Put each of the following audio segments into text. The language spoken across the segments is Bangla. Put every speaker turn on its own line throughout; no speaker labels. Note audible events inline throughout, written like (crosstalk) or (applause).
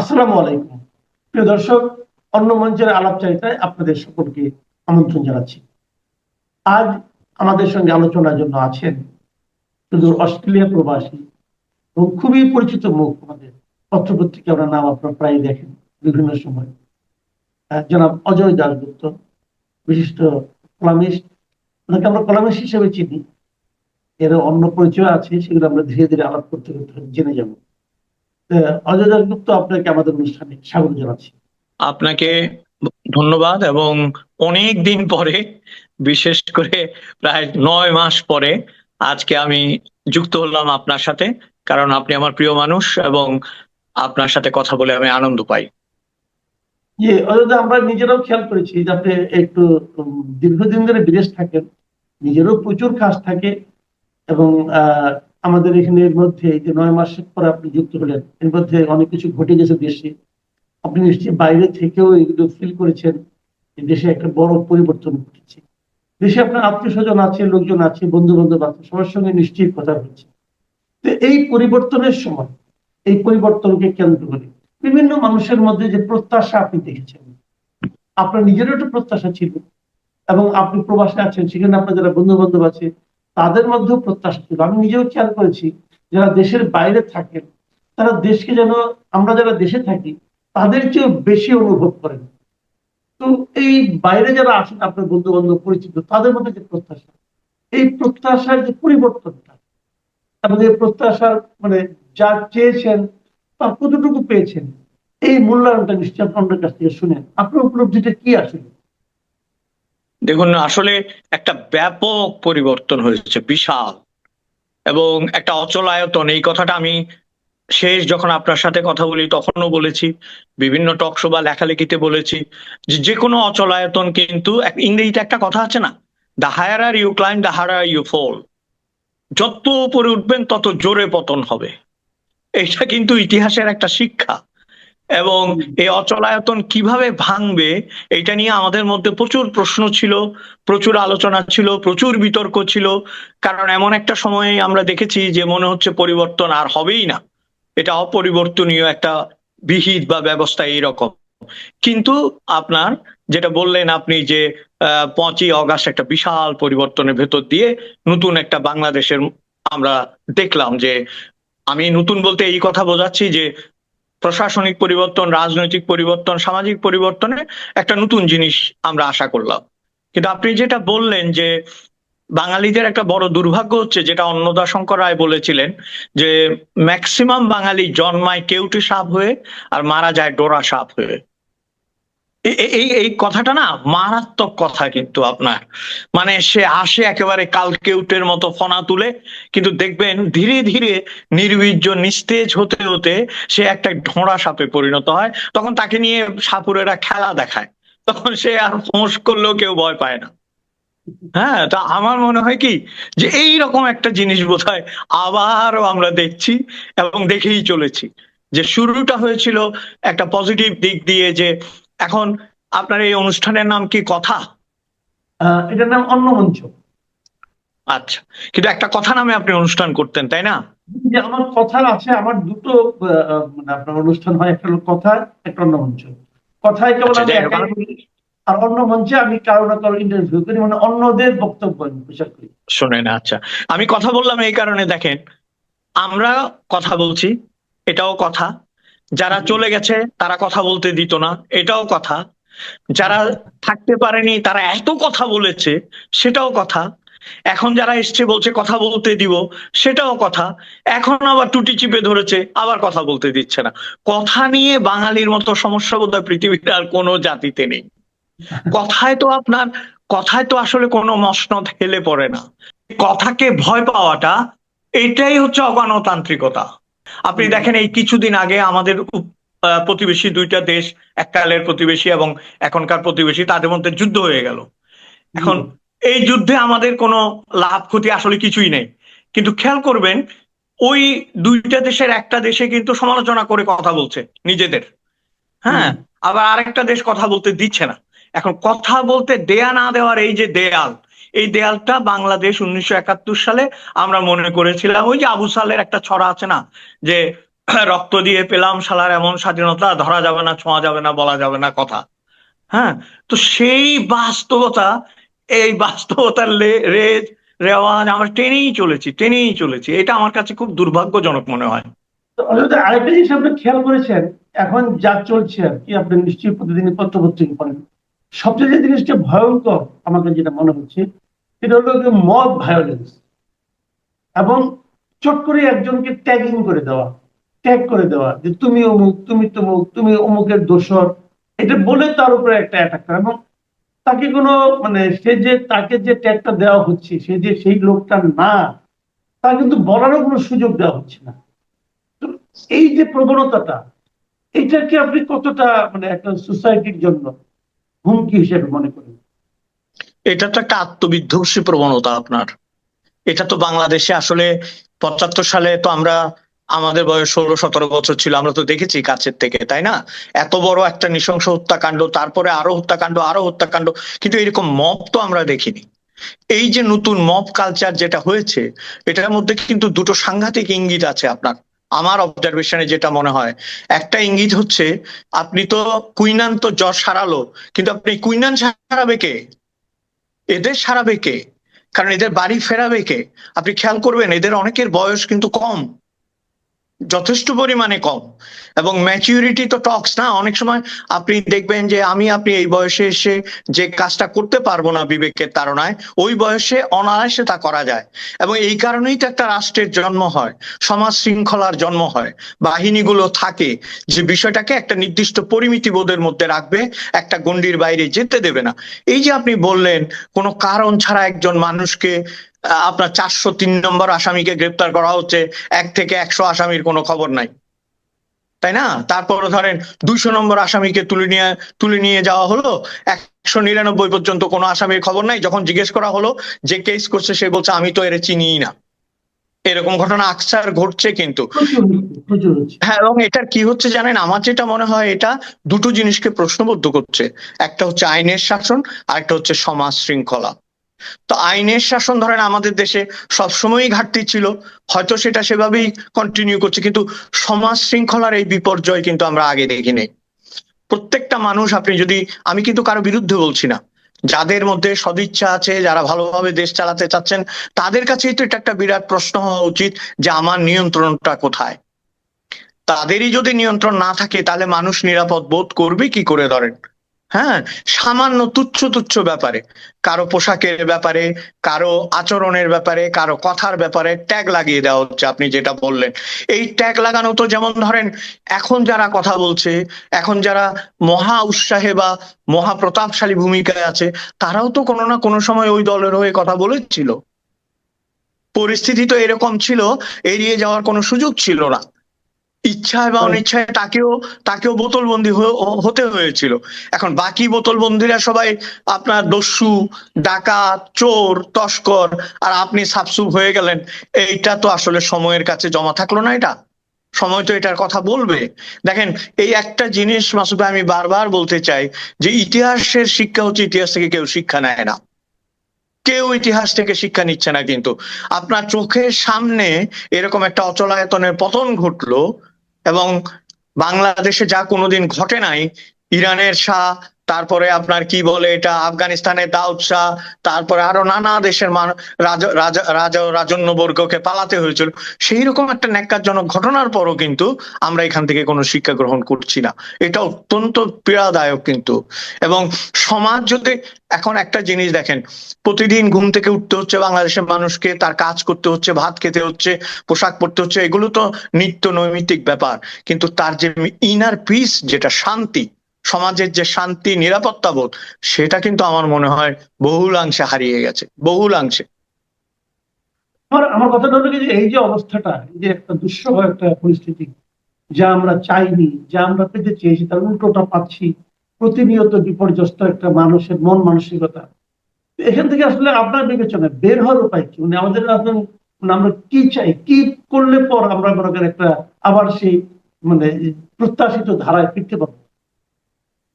আসসালামু আলাইকুম। প্রিয় দর্শক, অন্য মঞ্চের আলাপচারিতায় আপনাদের সকলকে আমন্ত্রণ জানাচ্ছি। আজ আমাদের সঙ্গে আলোচনার জন্য আছেন শুধু অস্ট্রেলিয়া প্রবাসী এবং খুবই পরিচিত মুখ আমাদের পত্রপত্রিকা ওনার নাম আপনারা প্রায় দেখেন বিভিন্ন সময়। জনাব অজয় দাসগুপ্ত বিশিষ্ট কলামিস্ট, ওনাকে আমরা কলামিস্ট হিসেবে চিনি। এর অন্য পরিচয় আছে, সেগুলো আমরা ধীরে ধীরে আলাপ করতে করতে জেনে যাব। অজয় দাসগুপ্ত আপনাকে আমাদের অনুষ্ঠানে স্বাগত জানাচ্ছি।
আপনাকে ধন্যবাদ এবং অনেক দিন পরে বিশেষ করে প্রায় নয় মাস পরে আজকে আমি যুক্ত হলাম আপনার সাথে কারণ আপনি আমার প্রিয় মানুষ এবং আপনার সাথে কথা বলে আমি আনন্দ পাই।
যে অযোধ্যা আমরা নিজেরাও খেয়াল করেছি যে আপনি একটু দীর্ঘদিন ধরে বিদেশ থাকেন নিজেরও প্রচুর কাজ থাকে এবং আহ, আমাদের এখানে এর মধ্যে এই যে নয় মাস পরে আপনি যুক্ত হলেন, এর মধ্যে অনেক কিছু ঘটে গেছে দেশে। আপনি নিশ্চয়ই বাইরে থেকেও এগুলো ফিল করেছেন দেশে একটা বড় পরিবর্তন ঘটেছে। দেশে আপনার আত্মীয় স্বজন আছে, লোকজন আছে বন্ধু বান্ধব আছে, সবার সঙ্গে নিশ্চয়ই কথা হচ্ছে তো এই পরিবর্তনের সময়, এই পরিবর্তনকে কেন্দ্র করে বিভিন্ন মানুষের মধ্যে যে প্রত্যাশা আপনি দেখেছেন, আপনার নিজেরও একটা প্রত্যাশা ছিল এবং আপনি প্রবাসে আছেন, সেখানে আপনার যারা বন্ধু বান্ধব আছে তাদের মধ্যেও প্রত্যাশা ছিল। আমি নিজেও খেয়াল করেছি, যারা দেশের বাইরে থাকেন, তারা দেশকে যেন, আমরা যারা দেশে থাকি, তাদের চেয়েও বেশি অনুভব করেন। তো এই বাইরে যারা আসেন, আপনার বন্ধু বান্ধব পরিচিত, তাদের মধ্যে যে প্রত্যাশা, এই প্রত্যাশার যে পরিবর্তনটা এবং এই প্রত্যাশার মানে যা চেয়েছেন, তার কতটুকু পেয়েছেন, এই মূল্যায়নটা নিশ্চয়ই আপনার কাছ থেকে শুনেন। আপনার উপলব্ধিটা কি আসলে?
দেখুন, আসলে একটা ব্যাপক পরিবর্তন হয়েছে, বিশাল। এবং একটা অচলায়তন এই কথাটা আমি শেষ যখন আপনার সাথে কথা বলি তখনও বলেছি, বিভিন্ন টকশো বা লেখালেখিতে বলেছি যে যে কোনো অচলায়তন কিন্তু ইংরেজিতে একটা কথা আছে না the higher are you climb the higher are you fall যত উপরে উঠবেন, তত জোরে পতন হবে। এটা কিন্তু ইতিহাসের একটা শিক্ষা। এবং এই অচলায়তন কীভাবে ভাঙবে, এটা নিয়ে আমাদের মধ্যে প্রচুর প্রশ্ন ছিল, প্রচুর আলোচনা ছিল, প্রচুর বিতর্ক ছিল। কারণ এমন একটা সময়ে আমরা দেখেছি যে মনে হচ্ছে পরিবর্তন আর হবেই না। এটা অপরিবর্তনীয় একটা বিহিত বা ব্যবস্থা এইরকম। কিন্তু আপনার যেটা বললেন আপনি যে পাঁচই অগাস্ট একটা বিশাল পরিবর্তনের ভেতর দিয়ে নতুন একটা বাংলাদেশের আমরা দেখলাম যে, আমি নতুন বলতে এই কথা বোঝাচ্ছি যে প্রশাসনিক পরিবর্তন, রাজনৈতিক পরিবর্তন, সামাজিক পরিবর্তনে একটা নতুন জিনিস আমরা আশা করলাম। কিন্তু আপনি যেটা বললেন যে বাঙালিদের একটা বড় দুর্ভাগ্য হচ্ছে, যেটা অন্নদা শঙ্কর রায় বলেছিলেন, যে ম্যাক্সিমাম বাঙালি জন্মায় কেউটি সাপ হয়ে আর মারা যায় ডোরা সাপ হয়ে। এই এই কথাটা না মারাত্মক কথা কিন্তু আপনার। মানে সে আসে একেবারে কালকেউটের মতো ফনা তুলে, কিন্তু দেখবেন ধীরে ধীরে নির্বীর্য, নিস্তেজ হতে হতে সে একটা ঢোঁড়া সাপে পরিণত হয়, তখন তাকে নিয়ে সাপুরেরা খেলা দেখায়। তখন সে আর ফোঁস করলেও কেউ ভয় পায় না। হ্যাঁ তা আমার মনে হয় কি যে এই রকম একটা জিনিস বোধহয় আবারও আমরা দেখছি এবং দেখেই চলেছি। যে শুরুটা হয়েছিল একটা পজিটিভ দিক দিয়ে যে এখন আপনার এই অনুষ্ঠানের নাম কি কথা?
এটার নাম অন্য মঞ্চ।
আচ্ছা কিন্তু একটা কথা নামে আপনি অনুষ্ঠান করতেন তাই না?
যে আমার কথা আছে আমার দুটো মানে আপনার অনুষ্ঠান হয় একটা হলো কথা একটা অন্য মঞ্চ। কথায় কেবল
আচ্ছা,
আমি আর অন্য মঞ্চে আমি কারও না কারও ইন্টারভিউ করি মানে অন্যদের বক্তব্য প্রচার করি।
শোনেন আচ্ছা। আমি কথা বললাম এই কারণে দেখেন আমরা কথা বলছি এটাও কথা যারা চলে গেছে তারা কথা বলতে দিত না এটাও কথা। যারা থাকতে পারেনি তারা এত কথা বলেছে সেটাও কথা। এখন যারা এসছে বলছে কথা বলতে দিব সেটাও কথা। এখন আবার টুটি চিপে ধরেছে আবার কথা বলতে দিচ্ছে না। কথা নিয়ে বাঙালির মতো সমস্যা বোধহয় পৃথিবীর আর কোনো জাতিতে নেই। কথায় তো আপনার কথায় তো আসলে কোনো মসনদ হেলে পড়ে না। কথাকে ভয় পাওয়াটা এটাই হচ্ছে অগণতান্ত্রিকতা। আপনি দেখেন এই কিছুদিন আগে আমাদের প্রতিবেশী দুইটা দেশ এককালের প্রতিবেশী এবং এখনকার প্রতিবেশী তাদের মধ্যে যুদ্ধ হয়ে গেল। এখন এই যুদ্ধে আমাদের কোনো লাভ ক্ষতি আসলে কিছুই নেই। কিন্তু খেয়াল করবেন ওই দুইটা দেশের একটা দেশে কিন্তু সমালোচনা করে কথা বলছে নিজেদের। হ্যাঁ? আবার আরেকটা দেশ কথা বলতে দিচ্ছে না। এখন কথা বলতে দেয়া না দেওয়ার এই যে দেয়াল এই দেয়ালটা বাংলাদেশ উনিশশো একাত্তর সালে আমরা মনে করেছিলাম, ওই যে আবু সালের একটা ছড়া আছে না, যে (clears throat) রক্ত দিয়ে পেলাম শালার এমন স্বাধীনতা, ধরা যাবে না, ছোঁয়া যাবে না, বলা যাবে না কথা। হ্যাঁ? তো সেই বাস্তবতা, এই বাস্তবতার রেজ, রেওয়াজ আমরা টেনেই চলেছি টেনেই চলেছি। এটা আমার কাছে খুব দুর্ভাগ্যজনক মনে হয়।
আরেকটা জিনিস আপনি খেয়াল করেছেন, এখন যা চলছে আর কি, আপনি নিশ্চয়ই প্রতিদিনই পত্রপত্রিকা পড়েন। সবচেয়ে যে জিনিসটা ভয়ঙ্কর আমাকে যেটা মনে হচ্ছে, সেটা হলো মব ভায়োলেন্স এবং চট করে একজনকে ট্যাগিং করে দেওয়া ট্যাগ করে দেওয়া, যে তুমি অমুক, তুমি তমুক, তুমি অমুকের দোষর। এটা বলে তার উপরে একটা অ্যাটাক করা। এবং তাকে কোনো মানে সে যে, তাকে যে ট্যাগটা দেওয়া হচ্ছে, সে যে সেই লোকটা না তা কিন্তু বলারও কোনো সুযোগ দেওয়া হচ্ছে না। তো এই যে প্রবণতাটা, এটাকে আপনি কতটা মানে একটা সোসাইটির জন্য হুমকি হিসেবে মনে করেন।
এটা তো একটা আত্মবিধ্বংসী প্রবণতা আপনার। এটা তো বাংলাদেশে আসলে পঁচাত্তর সালে তো আমরা, আমাদের বয়স ষোলো, সতেরো বছর ছিল, আমরা তো দেখেছি কাছের থেকে, তাই না? এত বড় একটা নৃশংস হত্যাকাণ্ড, তারপরে আরও হত্যাকাণ্ড আরও হত্যাকাণ্ড, কিন্তু এরকম মপ তো আমরা দেখিনি। এই যে নতুন মপ কালচার যেটা হয়েছে, এটার মধ্যে কিন্তু দুটো সাংঘাতিক ইঙ্গিত আছে আপনার। আমার অবজারভেশনে যেটা মনে হয়, একটা ইঙ্গিত হচ্ছে, আপনি তো কুইনান তো জ্বর সারালো, কিন্তু আপনি কুইনান সারাবে কে? এদের সারাবে কে? কারণ এদের বাড়ি ফেরাবে কে? আপনি খেয়াল করবেন, এদের অনেকের বয়স কিন্তু কম। যথেষ্ট পরিমাণে কম। এবং ম্যাচিউরিটি তো টক্স না, অনেক সময় আপনি দেখবেন যে আমি, আপনি এই বয়সে এসে যে কাজটা করতে পারব না বিবেকের তাড়নায়, ওই বয়সে অনায়াসে তা করা যায়। এবং এই কারণেই তো একটা রাষ্ট্রের জন্ম হয়, সমাজ শৃঙ্খলার জন্ম হয়, বাহিনীগুলো থাকে, যে বিষয়টাকে একটা নির্দিষ্ট পরিমিতি বোধের মধ্যে রাখবে, একটা গণ্ডির বাইরে যেতে দেবে না। এই যে আপনি বললেন, কোনো কারণ ছাড়া একজন মানুষকে আপনার চারশো তিন নম্বর আসামিকে গ্রেপ্তার করা হচ্ছে। এক থেকে একশো আসামির কোনো খবর নাই। তাই না? তারপর ধরেন দুইশো নম্বর আসামিকে তুলে নিয়ে তুলে নিয়ে যাওয়া হলো। একশো নিরানব্বই পর্যন্ত কোনো আসামির খবর নাই। যখন জিজ্ঞেস করা হলো যে কেস করছে সে বলছে আমি তো এর চিনিই না। এরকম ঘটনা আকসার ঘটছে কিন্তু। হ্যাঁ এবং এটার কি হচ্ছে জানেন? আমার যেটা মনে হয় এটা দুটো জিনিসকে প্রশ্নবদ্ধ করছে। একটা হচ্ছে আইনের শাসন আর একটা হচ্ছে সমাজ শৃঙ্খলা। তো আইনের শাসন ধরেন আমাদের দেশে সবসময়ই ঘাটতি ছিল। হয়তো সেটা সেভাবেই কন্টিনিউ করছে, কিন্তু সমাজ শৃঙ্খলার এই বিপর্যয় কিন্তু আমরা আগে দেখিনি। প্রত্যেকটা মানুষ, আপনি যদি, আমি কিন্তু কারও বিরুদ্ধে বলছি না, যাদের মধ্যে সদিচ্ছা আছে, যারা ভালোভাবে দেশ চালাতে চাচ্ছেন, তাদের কাছেই তো এটা একটা বিরাট প্রশ্ন হওয়া উচিত যে আমার নিয়ন্ত্রণটা কোথায়? তাদেরই যদি নিয়ন্ত্রণ না থাকে, তাহলে মানুষ নিরাপদ বোধ করবে কি করে ধরেন? হ্যাঁ সামান্য তুচ্ছ তুচ্ছ ব্যাপারে, কারও পোশাকের ব্যাপারে, কারও আচরণের ব্যাপারে, কারও কথার ব্যাপারে ট্যাগ লাগিয়ে দেওয়া হচ্ছে আপনি যেটা বললেন। এই ট্যাগ লাগানো তো যেমন ধরেন, এখন যারা কথা বলছে, এখন যারা মহা উৎসাহে বা মহা প্রতাপশালী ভূমিকায় আছে, তারাও তো কোনো না কোনো সময় ওই দলের হয়ে কথা বলেছিল। পরিস্থিতি তো এরকম ছিল, এড়িয়ে যাওয়ার কোনো সুযোগ ছিল না। ইচ্ছায় বা। অনিচ্ছায় তাকেও তাকেও বোতলবন্দি হয়ে- হতে হয়েছিল। এখন বাকি বোতলবন্দিরা সবাই আপনার দস্যু ডাকাত চোর তস্কর আর আপনি সাপসুপ হয়ে গেলেন। এইটা তো আসলে সময়ের কাছে জমা থাকল না এটা। সময় তো এটার কথা বলবে। দেখেন এই একটা জিনিস মাসুদ আমি বারবার বলতে চাই যে ইতিহাসের শিক্ষা হচ্ছে ইতিহাস থেকে কেউ শিক্ষা নেয় না। কেউ ইতিহাস থেকে শিক্ষা নিচ্ছে না কিন্তু। আপনার চোখের সামনে এরকম একটা অচলায়তনের পতন ঘটলো এবং বাংলাদেশে যা কোনোদিন ঘটে নাই, ইরানের শাহ তারপরে আপনার কি বলে এটা আফগানিস্তানের দাউদ শাহ তারপরে আরও নানা দেশের রাজা রাজা রাজন্যবর্গকে পালাতে হয়েছিল। সেই রকম একটা ন্যাক্কারজনক ঘটনার পরও কিন্তু আমরা এখান থেকে কোনো শিক্ষা গ্রহণ করছি না। এটা অত্যন্ত পীড়াদায়ক কিন্তু। এবং সমাজ যদি এখন একটা জিনিস দেখেন, প্রতিদিন ঘুম থেকে উঠতে হচ্ছে, বাংলাদেশের মানুষকে তার কাজ করতে হচ্ছে, ভাত খেতে হচ্ছে, পোশাক পরতে হচ্ছে, এগুলো তো নিত্য নৈমিত্তিক ব্যাপার। কিন্তু তার যে ইনার পিস যেটা শান্তি সমাজের যে শান্তি, নিরাপত্তা বোধ, সেটা কিন্তু আমার মনে হয় বহুলাংশে হারিয়ে গেছে, বহুলাংশে।
আমার আমার কথাটা হলো যে এই যে অবস্থাটা যে একটা দুঃসহ একটা পরিস্থিতি, যা আমরা চাইনি, যা আমরা পেতে চেয়েছি, তার উল্টোটা পাচ্ছি, প্রতিনিয়ত বিপর্যস্ত একটা মানুষের মন মানসিকতা। এখান থেকে আসলে আপনার বিবেচনায় বের হওয়ার উপায় কি? মানে আমাদের মানে আমরা কি চাই? কি করলে পর আমরা মনে একটা আবার সেই মানে প্রত্যাশিত ধারায় ফিরতে পারব?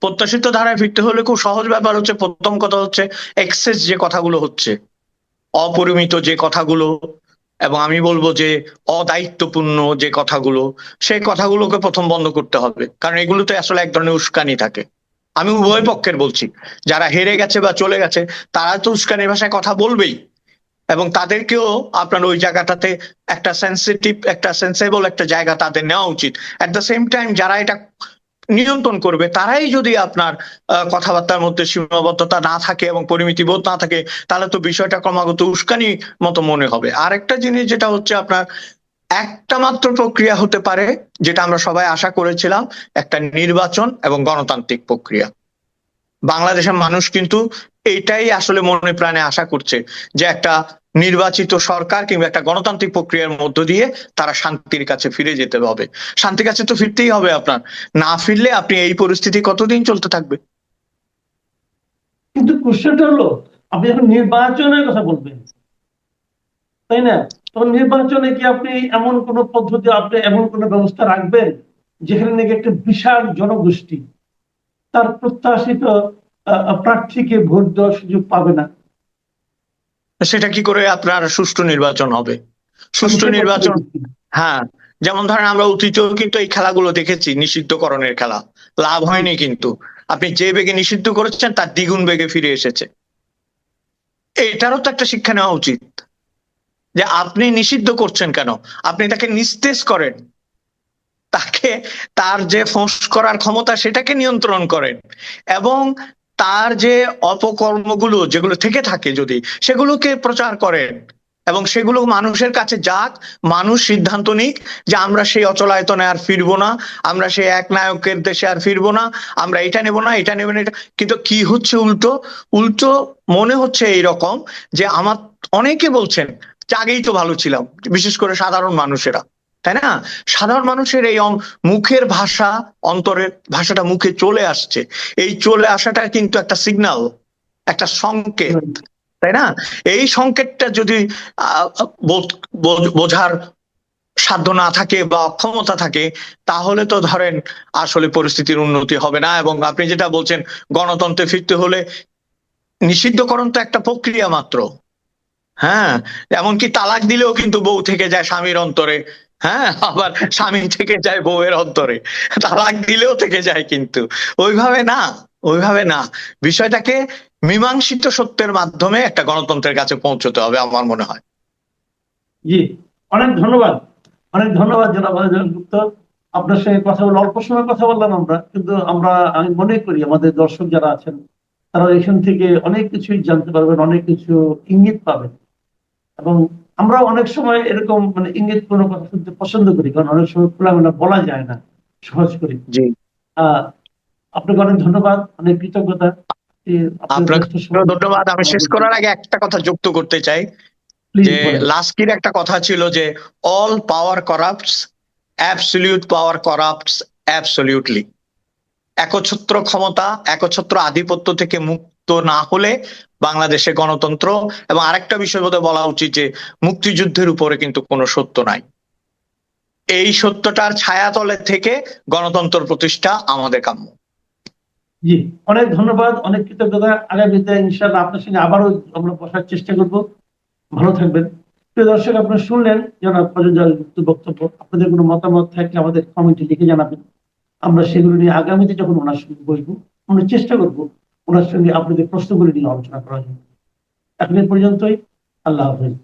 প্রত্যাশিত ধারায় ফিরতে হলে খুব সহজ ব্যাপার হচ্ছে, প্রথম কথা হচ্ছে এক্সেস যে কথাগুলো হচ্ছে, অপরিমিত যে কথাগুলো এবং আমি বলব যে অদায়িত্বপূর্ণ যে কথাগুলো, সেই কথাগুলোকে প্রথম বন্ধ করতে হবে। কারণ এগুলোতে আসলে এক ধরনের উস্কানি থাকে। আমি উভয় পক্ষের বলছি, যারা হেরে গেছে বা চলে গেছে, তারা তো উস্কানির ভাষায় কথা বলবেই। এবং তাদেরকেও আপনার ওই জায়গাটাতে একটা সেন্সিটিভ একটা সেন্সেবল একটা জায়গা তাদের নেওয়া উচিত। অ্যাট দ্য সেম টাইম যারা এটা নিয়ন্ত্রণ করবে, তারাই যদি আপনার কথাবার্তার মধ্যে সীমাবদ্ধতা না থাকে এবং পরিমিতি বোধ না থাকে, তাহলে তো বিষয়টা ক্রমাগত উস্কানি মতো মনে হবে। আরেকটা জিনিস যেটা হচ্ছে আপনার, একটা মাত্র প্রক্রিয়া হতে পারে, যেটা আমরা সবাই আশা করেছিলাম, একটা নির্বাচন এবং গণতান্ত্রিক প্রক্রিয়া। বাংলাদেশের মানুষ কিন্তু এইটাই আসলে মনে প্রাণে আশা করছে যে একটা নির্বাচিত সরকার কিংবা একটা গণতান্ত্রিক প্রক্রিয়ার মধ্য দিয়ে তারা শান্তির কাছে ফিরে যেতে হবে। শান্তির কাছে তো ফিরতেই হবে আপনার। না ফিরলে আপনি এই পরিস্থিতি কতদিন চলতে থাকবে?
কিন্তু কোশ্চেনটা হলো, আপনি যখন নির্বাচনের কথা বলবেন, তাই না? তখন নির্বাচনে কি আপনি এমন কোন পদ্ধতি, আপনি এমন কোন ব্যবস্থা রাখবেন যেখানে নাকি একটা বিশাল জনগোষ্ঠী তার প্রত্যাশিত প্রার্থীকে ভোট দেওয়ার সুযোগ পাবে না।
সেটা কি করে আপনার সুষ্ঠু নির্বাচন হবে? সুষ্ঠু নির্বাচন হ্যাঁ যেমন ধরেন আমরা অতীতেও কিন্তু এই খেলাগুলো দেখেছি নিষিদ্ধকরণের খেলা। লাভ হয়নি কিন্তু। আপনি যে বেগে নিষিদ্ধ করেছেন তার দ্বিগুণ বেগে ফিরে এসেছে। এটারও তো একটা শিক্ষা নেওয়া উচিত। যে আপনি নিষিদ্ধ করছেন কেন? আপনি তাকে নিস্তেজ করেন। তাকে তার যে ফোঁস করার ক্ষমতা সেটাকে নিয়ন্ত্রণ করেন। এবং তার যে অপকর্মগুলো যেগুলো থেকে থাকে যদি, সেগুলোকে প্রচার করেন এবং সেগুলো মানুষের কাছে যাক, মানুষ সিদ্ধান্ত নিক যে আমরা সেই অচলায়তনে আর ফিরবো না, আমরা সেই এক নায়কের দেশে আর ফিরবো না, আমরা এটা নেব না, এটা নেব না, এটা। কিন্তু কি হচ্ছে উল্টো? উল্টো মনে হচ্ছে এইরকম যে আমার, অনেকে বলছেন যে আগেই তো ভালো ছিলাম, বিশেষ করে সাধারণ মানুষেরা। তাই না? সাধারণ মানুষের এই মুখের ভাষা অন্তরের ভাষাটা মুখে চলে আসছে। এই চলে আসাটা কিন্তু একটা সিগন্যাল একটা সংকেত তাই না? এই সংকেতটা যদি বোঝার সাধ্য না থাকে বা অক্ষমতা থাকে তাহলে তো ধরেন আসলে পরিস্থিতির উন্নতি হবে না এবং আপনি যেটা বলছেন গণতন্ত্রে ফিরতে হলে নিষিদ্ধকরণ তো একটা প্রক্রিয়া মাত্র। হ্যাঁ? এমনকি তালাক দিলেও কিন্তু বউ থেকে যায় স্বামীর অন্তরে। হ্যাঁ আবার স্বামী থেকে যায় বউয়ের অন্তরে। তালাক দিলেও থেকে যায় কিন্তু। ওইভাবে না ওইভাবে না। বিষয়টাকে মীমাংসিত সত্যের মাধ্যমে একটা গণতন্ত্রের কাছে পৌঁছতে হবে আমার মনে হয়।
জি, অনেক ধন্যবাদ। অনেক ধন্যবাদ জনাব গুপ্ত। আপনার সঙ্গে কথা বলে, অল্প সময় কথা বললাম আমরা, কিন্তু আমরা, আমি মনে করি আমাদের দর্শক যারা আছেন তারা এখান থেকে অনেক কিছুই জানতে পারবেন, অনেক কিছু ইঙ্গিত পাবেন। এবং আমরা অনেক সময় এরকম মানে ইঙ্গিত কোনো কথা শুনতে পছন্দ করি কারণ অনেক সময় খোলামেলা বলা যায় না সহজ করে। আপনাকে অনেক ধন্যবাদ অনেক কৃতজ্ঞতা।
ধন্যবাদ। আমি শেষ করার আগে একটা কথা যুক্ত করতে চাই। যে লাস্কির একটা কথা ছিল যে all power corrupts absolute power corrupts absolutely একচ্ছত্র ক্ষমতা একচ্ছত্র আধিপত্য থেকে মুক্ত না হলে বাংলাদেশে গণতন্ত্র এবং আরেকটা বিষয় বোধহয় বলা উচিত যে মুক্তিযুদ্ধের উপরে কিন্তু কোনো সত্য নাই। এই সত্যটার ছায়াতলে থেকে গণতন্ত্র প্রতিষ্ঠা আমাদের কাম্য।
জি, অনেক ধন্যবাদ, অনেক কৃতজ্ঞতা। আগামীতে ইনশাআল্লাহ আপনার সঙ্গে আবারও আমরা বসার চেষ্টা করব। ভালো থাকবেন। প্রিয় দর্শক, আপনারা শুনলেন জনাব ফজল বক্তব্য। আপনাদের কোনো মতামত থাকলে আমাদের কমেন্টে লিখে জানাবেন। আমরা সেগুলো নিয়ে আগামীতে যখন ওনার সঙ্গে বসবো, আমরা চেষ্টা করব ওনার সঙ্গে আপনাদের প্রশ্নগুলি নিয়ে আলোচনা করা যাবে এখন পর্যন্তই। আল্লাহ হাফেজ।